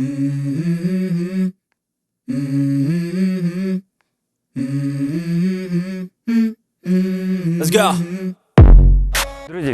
Mm-hmm. Mm-hmm. Mm-hmm. Let's go.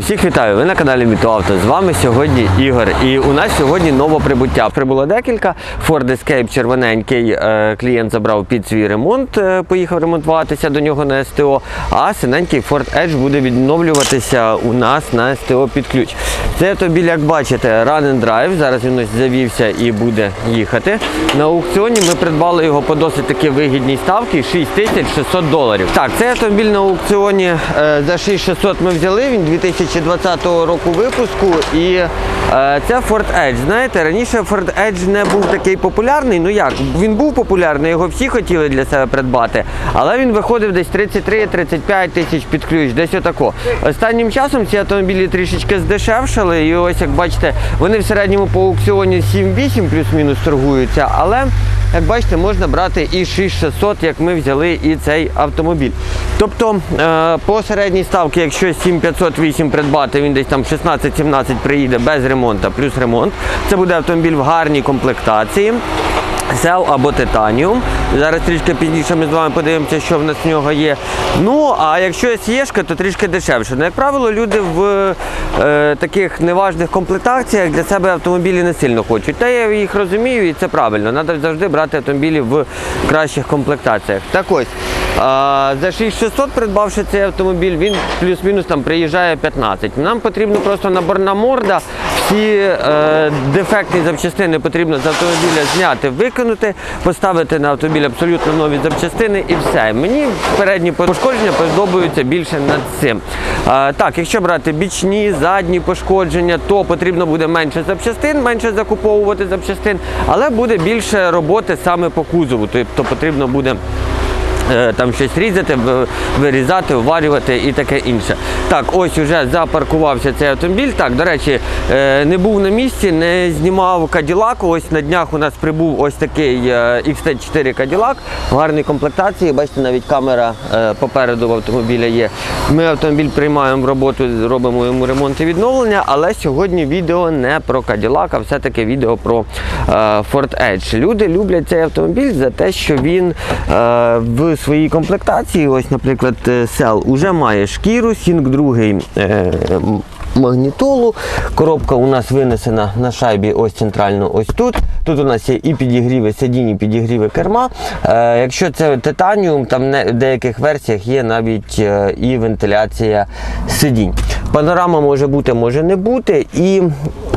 Всіх вітаю! Ви на каналі Мітоавто. З вами сьогодні Ігор. І у нас сьогодні новоприбуття. Прибуло декілька. Ford Escape червоненький е, клієнт забрав під свій ремонт, е, поїхав ремонтуватися до нього на СТО. А синенький Ford Edge буде відновлюватися у нас на СТО під ключ. Цей автомобіль, як бачите, Run and Drive. Зараз він ось завівся і буде їхати. На аукціоні ми придбали його по досить таки вигідній ставці 6600 доларів. Так, цей автомобіль на аукціоні е, за 6600 ми взяли. Він 2020 року випуску. І е, це Ford Edge. Знаєте, раніше Ford Edge не був такий популярний. Ну як, він був популярний, його всі хотіли для себе придбати, але він виходив десь 33-35 тисяч під ключ, десь отако. Останнім часом ці автомобілі трішечки здешевшали, і ось як бачите, вони в середньому по аукціоні 7-8 плюс-мінус торгуються, але як бачите, можна брати і 6600, як ми взяли і цей автомобіль. Тобто е, по середній ставці, якщо 7508 придбати, він десь там 16-17 приїде без ремонту, плюс ремонт. Це буде автомобіль в гарній комплектації. Сел або титаніум. Зараз трішки пізніше ми з вами подивимося, що в нас в нього є. Ну, а якщо СЄшка, то трішки дешевше. Ну, як правило, люди в е, таких неважних комплектаціях для себе автомобілі не сильно хочуть. Та я їх розумію, і це правильно. Треба завжди брати автомобілі в кращих комплектаціях. Так ось, а, за 6600 придбавши цей автомобіль, він плюс-мінус там приїжджає 15. Нам потрібно просто наборна морда. Всі е, дефектні запчастини потрібно з автомобіля зняти, викинути, поставити на автомобіль абсолютно нові запчастини і все. Мені передні пошкодження подобаються більше над цим. Е, так, якщо брати бічні, задні пошкодження, то потрібно буде менше запчастин, менше закуповувати запчастин, але буде більше роботи саме по кузову. Тобто потрібно буде. Е, Там щось різати, вирізати, вварювати і таке інше. Так, ось уже запаркувався цей автомобіль. Так, до речі, е, не був на місці, не знімав Каділаку. Ось на днях у нас прибув ось такий е, XT4 Каділак в гарній комплектації. Бачите, навіть камера е, попереду в автомобіля є. Ми автомобіль приймаємо в роботу, робимо йому ремонт і відновлення, але сьогодні відео не про Каділак, а все-таки відео про е, Ford Edge. Люди люблять цей автомобіль за те, що він е, в своїй комплектації, ось, наприклад, е, Cell, уже має шкіру, Сінк другий. Е, Магнітолу. Коробка у нас винесена на шайбі ось центрально ось тут. Тут у нас є і підігріви сидінь, і підігріви керма. Е, якщо це титаніум, там не, в деяких версіях є навіть е, і вентиляція сидінь. Панорама може бути, може не бути. І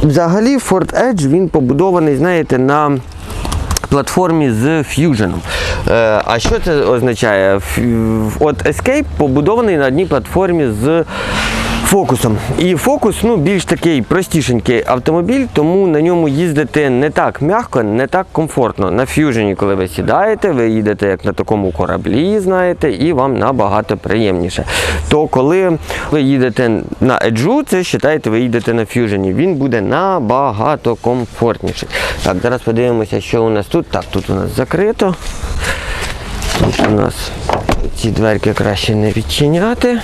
взагалі Ford Edge він побудований, знаєте, на платформі з Fusion. Е, а що це означає? От Escape побудований на одній платформі з фокусом. І фокус ну, більш такий простішенький автомобіль, тому на ньому їздити не так м'яко, не так комфортно. На Fusion, коли ви сідаєте, ви їдете як на такому кораблі, знаєте, і вам набагато приємніше. То коли ви їдете на Edge, це вважайте, ви їдете на Fusion. Він буде набагато комфортніший. Так, зараз подивимося, що у нас тут. Так, тут у нас закрито. Тут у нас ці дверки краще не відчиняти.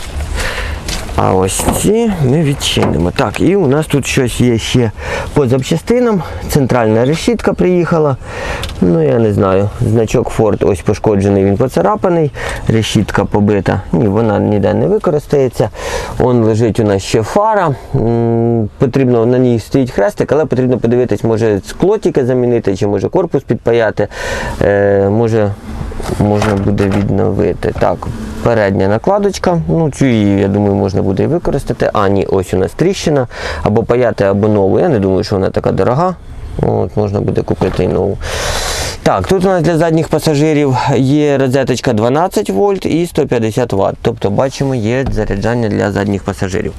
А ось ці ми відчинимо. Так, і у нас тут щось є ще по запчастинам. Центральна решітка приїхала. Ну, я не знаю. Значок Ford ось пошкоджений, він поцарапаний. Решітка побита. Ні, вона ніде не використається. Он лежить у нас ще фара. Потрібно на ній стоїть хрестик, але потрібно подивитись, може скло тільки замінити, чи може корпус підпаяти. Е, може можна буде відновити. Так, передня накладочка. Ну, цю її, я думаю, можна буде і використати. А, ні, ось у нас тріщина. Або паяти, або нову. Я не думаю, що вона така дорога. От, можна буде купити і нову. Так, тут у нас для задніх пасажирів є розеточка 12 вольт і 150 Вт. Тобто, бачимо, є заряджання для задніх пасажирів.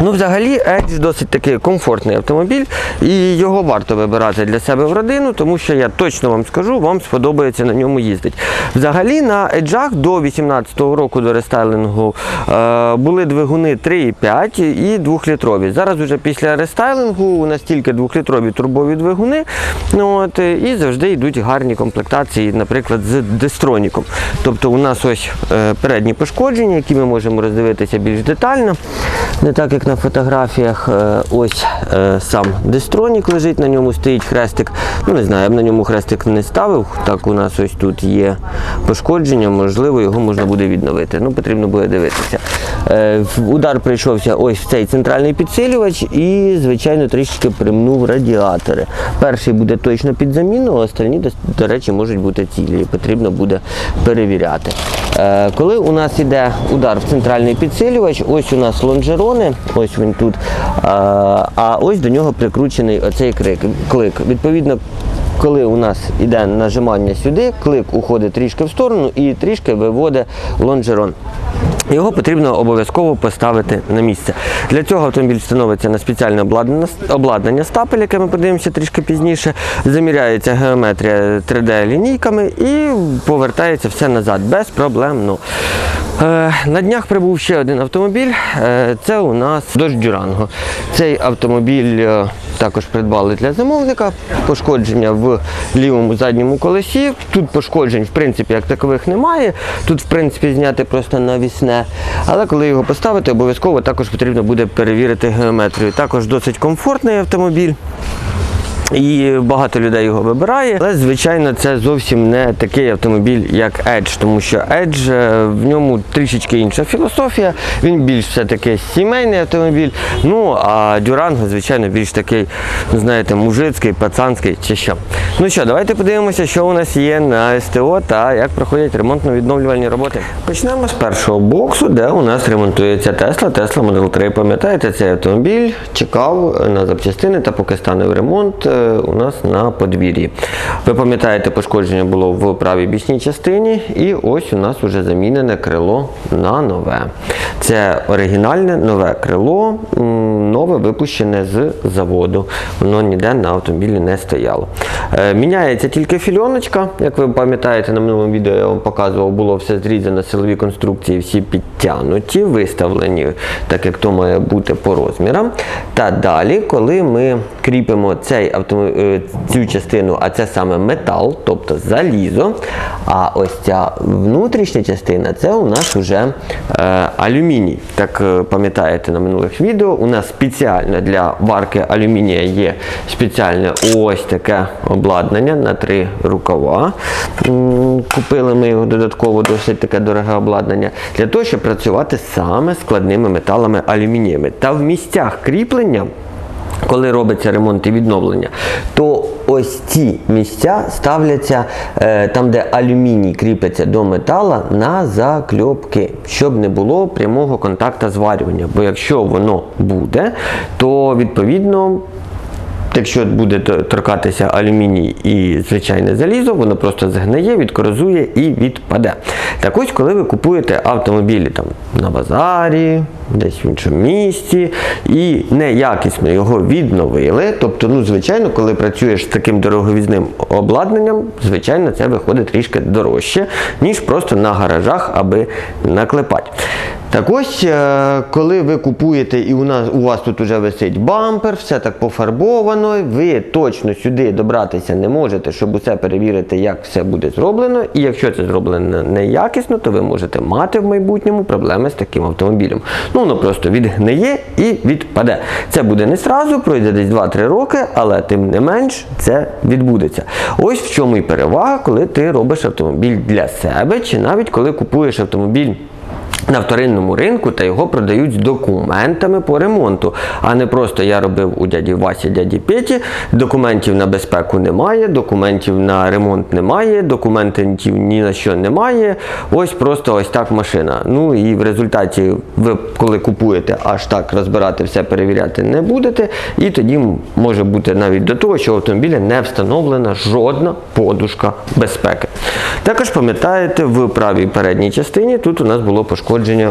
Ну, взагалі, Edge досить такий комфортний автомобіль, і його варто вибирати для себе в родину, тому що я точно вам скажу, вам сподобається на ньому їздити. Взагалі на Еджах до 18-го року до рестайлингу е, були двигуни 3,5 і 2-літрові. Зараз уже після рестайлингу у нас тільки 2-літрові турбові двигуни. Ну, от, і завжди йдуть гарні комплектації, наприклад, з дистроніком. Тобто у нас ось е, передні пошкодження, які ми можемо роздивитися більш детально. Не так, як на фотографіях. Е, Ось е, сам дистронік лежить, на ньому стоїть хрестик. Ну не знаю, я б на ньому хрестик не ставив. Так, у нас ось тут є пошкодження, можливо, його можна буде відновити. Ну, потрібно буде дивитися. Е, Удар прийшовся ось в цей центральний підсилювач і, звичайно, трішки примнув радіатори. Перший буде точно під заміну, а остальні, до- до речі, можуть бути цілі. Потрібно буде перевіряти. Е, Коли у нас йде удар в центральний підсилювач, ось у нас лонжерони, ось він тут, а, а ось до нього прикручений оцей крик, клик. Відповідно, коли у нас йде нажимання сюди, клик уходить трішки в сторону і трішки виводить лонжерон. Його потрібно обов'язково поставити на місце. Для цього автомобіль встановиться на спеціальне обладнання, стапель, яке ми подивимося трішки пізніше. Заміряється геометрія 3D-лінійками і повертається все назад безпроблемно. Е, На днях прибув ще один автомобіль. Е, Це у нас Dodge Durango. Цей автомобіль е, також придбали для замовника. Пошкодження в лівому задньому колесі. Тут пошкоджень, в принципі, як такових немає. Тут, в принципі, зняти просто навісне. Але коли його поставити, обов'язково також потрібно буде перевірити геометрію. Також досить комфортний автомобіль. І багато людей його вибирає, але звичайно це зовсім не такий автомобіль, як Edge, тому що Edge е, в ньому трішечки інша філософія. Він більш все-таки сімейний автомобіль. Ну а Durango, звичайно, більш такий, знаєте, мужицький, пацанський чи що. Ну що, давайте подивимося, що у нас є на СТО та як проходять ремонтно-відновлювальні роботи. Почнемо з першого боксу, де у нас ремонтується Tesla, Tesla Model 3. Пам'ятаєте, цей автомобіль чекав на запчастини та поки стане в ремонт у нас на подвір'ї. Ви пам'ятаєте, пошкодження було в правій бічній частині, і ось у нас вже замінене крило на нове. Це оригінальне нове крило, нове випущене з заводу. Воно ніде на автомобілі не стояло. Е, Міняється тільки фільоночка. Як ви пам'ятаєте, на минулому відео я вам показував, було все зрізано, силові конструкції всі підтягнуті, виставлені, так як то має бути по розмірам. Та далі, коли ми кріпимо цей автомобіль, цю частину, а це саме метал, тобто залізо. А ось ця внутрішня частина це у нас вже е, алюміній. Так е, пам'ятаєте на минулих відео, у нас спеціально для варки алюмінія є спеціальне ось таке обладнання на три рукава. Купили ми його додатково, досить таке дороге обладнання, для того, щоб працювати саме складними металами алюмініями. Та в місцях кріплення коли робиться ремонт і відновлення, то ось ці місця ставляться е, там, де алюміній кріпиться до метала, на закльопки, щоб не було прямого контакту зварювання. Бо якщо воно буде, то відповідно. Якщо буде торкатися алюміній і звичайне залізо, воно просто згниє, відкорозує і відпаде. Так ось, коли ви купуєте автомобілі там на базарі, десь в іншому місті, і неякісно його відновили, тобто, ну, звичайно, коли працюєш з таким дороговізним обладнанням, звичайно, це виходить трішки дорожче, ніж просто на гаражах, аби наклепати. Так ось, е, коли ви купуєте і у нас у вас тут вже висить бампер, все так пофарбовано, ви точно сюди добратися не можете, щоб усе перевірити, як все буде зроблено. І якщо це зроблено неякісно, то ви можете мати в майбутньому проблеми з таким автомобілем. Ну воно просто відгниє і відпаде. Це буде не зразу, пройде десь 2-3 роки, але тим не менш це відбудеться. Ось в чому і перевага, коли ти робиш автомобіль для себе, чи навіть коли купуєш автомобіль на вторинному ринку та його продають з документами по ремонту, а не просто я робив у дяді Васі, дяді Петі, документів на безпеку немає, документів на ремонт немає, документів ні на що немає. Ось просто ось так машина. Ну і в результаті ви, коли купуєте, аж так розбирати все, перевіряти не будете. І тоді може бути навіть до того, що в автомобілі не встановлена жодна подушка безпеки. Також пам'ятаєте, в правій передній частині тут у нас було пошкодження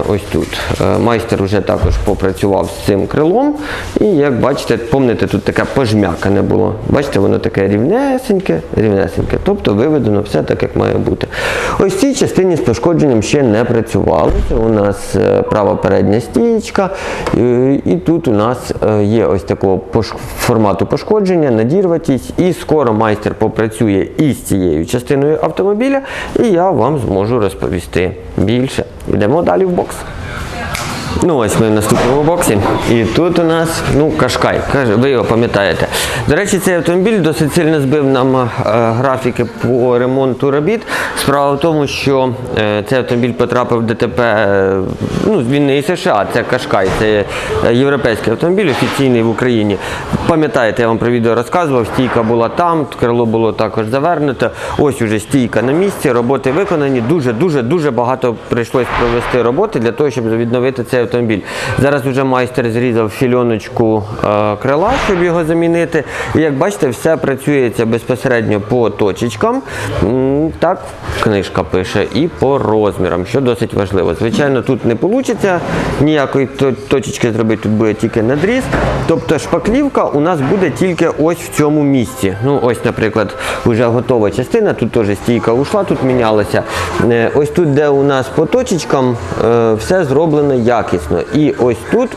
ось тут. Е, Майстер вже також попрацював з цим крилом. І як бачите, помните, тут таке пожмякане було. Бачите, воно таке рівнесеньке, рівнесеньке. Тобто виведено все так, як має бути. Ось в цій частині з пошкодженням ще не працювали. Це у нас е, права передня стічка. Е, І тут у нас є ось такого формату пошкодження, надірватість. І скоро майстер попрацює із цією частиною автомобіля, і я вам зможу розповісти більше. Йдемо далі в бокс. Ну ось ми в наступному боксі. І тут у нас ну, Кашкай. Ви його пам'ятаєте. До речі, цей автомобіль досить сильно збив нам е, графіки по ремонту робіт. Справа в тому, що е, цей автомобіль потрапив в ДТП. е, ну, він не із США, це Кашкай, це європейський автомобіль, офіційний в Україні. Пам'ятаєте, я вам про відео розказував, стійка була там, крило було також завернуто. Ось уже стійка на місці, роботи виконані. Дуже, дуже, дуже багато прийшлось провести роботи для того, щоб відновити цей автомобіль. Зараз вже майстер зрізав фільоночку е, крила, щоб його замінити. І як бачите, все працюється безпосередньо по точечкам. Так, книжка пише, і по розмірам, що досить важливо. Звичайно, тут не вийде ніякої то- точечки зробити, тут буде тільки надріз. Тобто шпаклівка у нас буде тільки ось в цьому місці. Ну, ось, наприклад, вже готова частина, тут теж стійка ушла, тут мінялася. Е, Ось тут, де у нас по точечкам, е, все зроблено якісно. І ось тут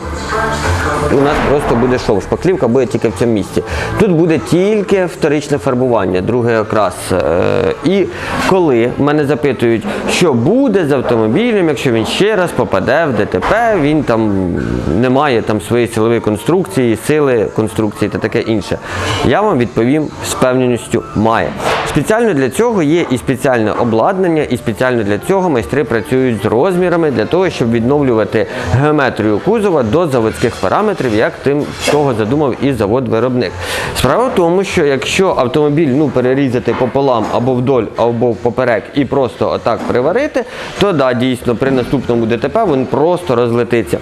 у нас просто буде шов. Шпаклівка буде тільки в цьому місці. Тут буде тільки вторичне фарбування, другий окрас. Е, І коли мене запитують, що буде з автомобілем, якщо він ще раз попаде в ДТП, він там не має там своєї силової конструкції, сили конструкції та таке інше. Я вам відповім з певненістю має. Спеціально для цього є і спеціальне обладнання, і спеціально для цього майстри працюють з розмірами для того, щоб відновлювати геометрію кузова до заводських параметрів, як тим того задумав і завод-виробник. Справа в тому, що якщо автомобіль ну, перерізати пополам або вдоль, або поперек і просто отак приварити, то да, дійсно при наступному ДТП він просто розлетиться.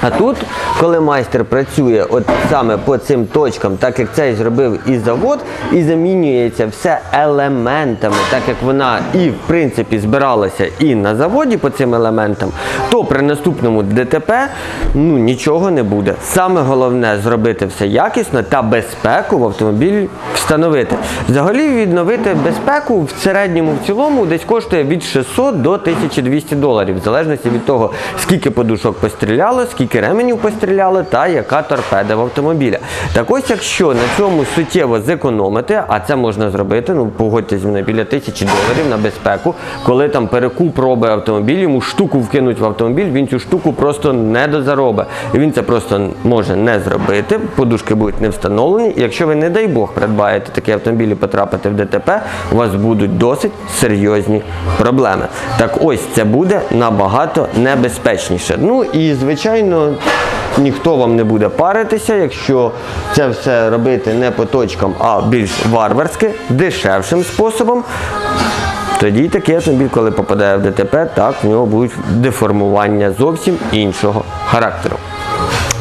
А тут, коли майстер працює от саме по цим точкам, так як цей зробив і завод, і замінюється все елементами, так як вона і в принципі збиралася і на заводі по цим елементам, то при наступному ДТП ну нічого не буде. Саме головне зробити все якісно та безпеку в автомобілі встановити. Взагалі відновити безпеку в середньому в цілому десь коштує від 600 до 1200 доларів, в залежності від того, скільки подушок постріляло, скільки ременів постріляли та яка торпеда в автомобіля. Так ось, якщо на цьому суттєво зекономити, а це можна зробити, ну погодьтесь зі біля тисячі доларів на безпеку, коли там перекуп робить автомобіль, йому штуку вкинуть в автомобіль, він цю штуку просто не дозаробить. Він це просто може не зробити, подушки будуть не встановлені. Якщо ви, не дай Бог, придбаєте такі автомобілі і потрапите в ДТП, у вас будуть досить серйозні проблеми. Так ось це буде набагато небезпечніше. Ну і звичайно. Ніхто вам не буде паритися, якщо це все робити не по точкам, а більш варварськи, дешевшим способом. Тоді такий автомобіль, коли попадає в ДТП, так в нього будуть деформування зовсім іншого характеру.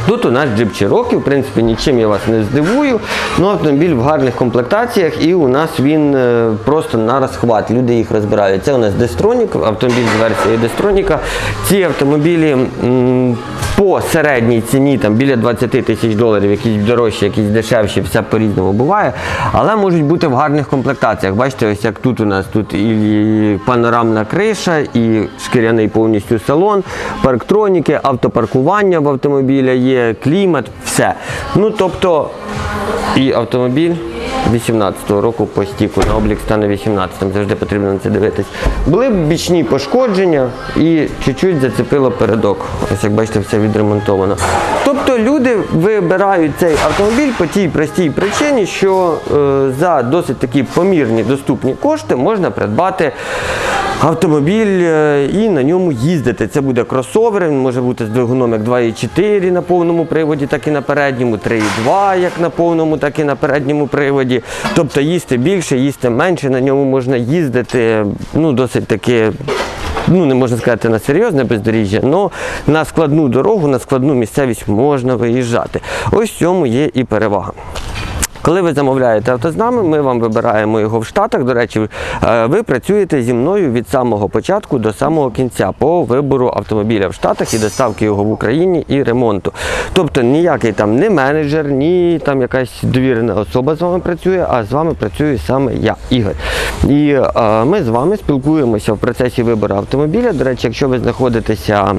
Тут у нас джип Cherokee, в принципі, нічим я вас не здивую. Ну, автомобіль в гарних комплектаціях і у нас він е, просто на розхват. Люди їх розбирають. Це у нас Дестронік, автомобіль з версією Дестроніка. Ці автомобілі по середній ціні там біля 20 тисяч доларів, якісь дорожчі, якісь дешевші, все по-різному буває. Але можуть бути в гарних комплектаціях. Бачите, ось як тут у нас тут і панорамна криша, і шкіряний повністю салон, парктроніки, автопаркування в автомобіля є, клімат, все. Ну тобто і автомобіль 18-го року по стіку на облік стане 18-м, завжди потрібно на це дивитись. Були бічні пошкодження і чуть-чуть зацепило передок. Ось як бачите, все відремонтовано. Тобто люди вибирають цей автомобіль по тій простій причині, що е, за досить такі помірні доступні кошти можна придбати автомобіль е, і на ньому їздити. Це буде кросовер, він може бути з двигуном як 2,4 на повному приводі, так і на передньому, 3,2 як на повному, так і на передньому приводі. Тобто їсти більше, їсти менше, на ньому можна їздити ну, досить таки. Ну, не можна сказати на серйозне бездоріжжя, але на складну дорогу, на складну місцевість можна виїжджати. Ось в цьому є і перевага. Коли ви замовляєте авто з нами, ми вам вибираємо його в Штатах. До речі, е, ви працюєте зі мною від самого початку до самого кінця по вибору автомобіля в Штатах і доставки його в Україні і ремонту. Тобто ніякий там не менеджер, ні там якась довірена особа з вами працює, а з вами працюю саме я, Ігор. І е, ми з вами спілкуємося в процесі вибору автомобіля. До речі, якщо ви знаходитеся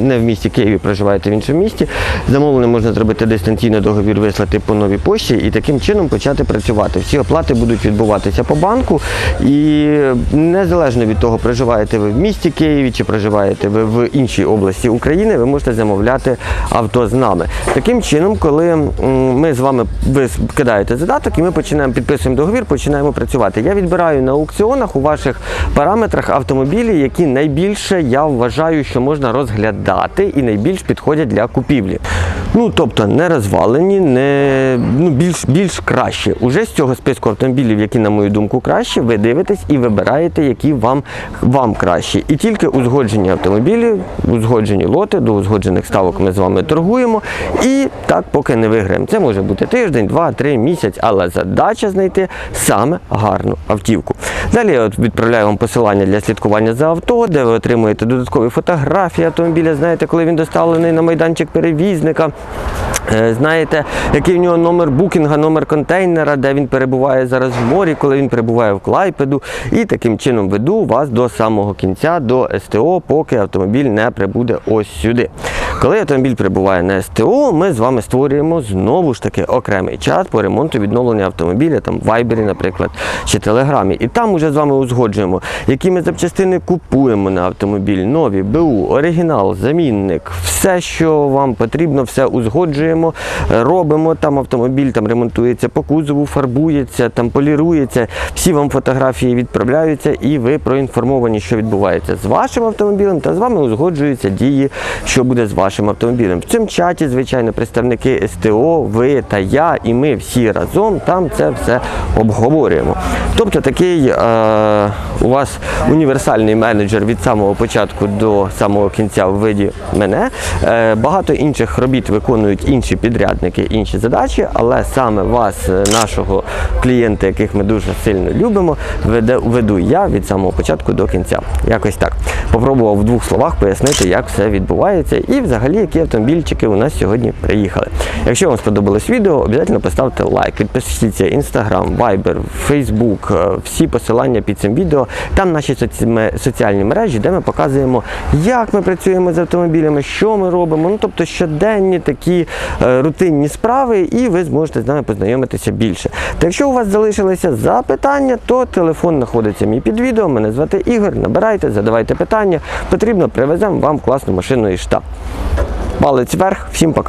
не в місті Києві, проживаєте в іншому місті, замовлення можна зробити дистанційно договір вислати по новій пошті і таким чином почати працювати. Всі оплати будуть відбуватися по банку, і незалежно від того, проживаєте ви в місті Києві чи проживаєте ви в іншій області України, ви можете замовляти авто з нами. Таким чином, коли ми з вами ви кидаєте задаток, і ми починаємо підписуємо договір, починаємо працювати. Я відбираю на аукціонах у ваших параметрах автомобілі, які найбільше я вважаю, що можна розглядати і найбільш підходять для купівлі. Ну тобто не розвалені, не ну більш більш краще. Уже з цього списку автомобілів, які на мою думку краще, ви дивитесь і вибираєте, які вам вам кращі. І тільки узгоджені автомобілі, узгоджені лоти до узгоджених ставок ми з вами торгуємо. І так поки не виграємо. Це може бути тиждень, два, три місяць, але задача знайти саме гарну автівку. Далі я відправляю вам посилання для слідкування за авто, де ви отримуєте додаткові фотографії автомобіля. Знаєте, коли він доставлений на майданчик перевізника. Е, Знаєте, який в нього номер букінга, номер контейнера, де він перебуває зараз в морі, коли він перебуває в Клайпеду. І таким чином веду вас до самого кінця, до СТО, поки автомобіль не прибуде ось сюди. Коли автомобіль прибуває на СТО, ми з вами створюємо знову ж таки окремий чат по ремонту відновлення автомобіля, там в Viber, наприклад, чи Телеграмі. І там уже з вами узгоджуємо, які ми запчастини купуємо на автомобіль, нові, БУ, оригінал, замінник, все, що вам потрібно, все узгоджуємо, робимо. Там автомобіль там ремонтується по кузову, фарбується, там полірується. Всі вам фотографії відправляються, і ви проінформовані, що відбувається з вашим автомобілем, та з вами узгоджуються дії, що буде з вашим автомобілем. В цьому чаті, звичайно, представники СТО, ви та я, і ми всі разом там це все обговорюємо. Тобто такий е, у вас універсальний менеджер від самого початку до самого кінця в виді мене. Е, багато інших робіт виконують інші підрядники, інші задачі, але саме вас, е, нашого клієнта, яких ми дуже сильно любимо, веду я від самого початку до кінця. Якось так. Попробував в двох словах пояснити, як все відбувається і взагалі які автомобільчики у нас сьогодні приїхали. Якщо вам сподобалось відео, обов'язково поставте лайк, підпишіться Instagram, Viber, Facebook, е, всі посилання під цим відео. Там наші соціальні мережі, де ми показуємо, як ми працюємо з автомобілями, що ми робимо. Ну тобто щоденні такі е, рутинні справи, і ви зможете з нами познайомитися більше. Та якщо у вас залишилися запитання, то телефон знаходиться мій під відео. Мене звати Ігор. Набирайте, задавайте питання. Потрібно, привеземо вам класну машину і штаб. Палець вверх, всім пока.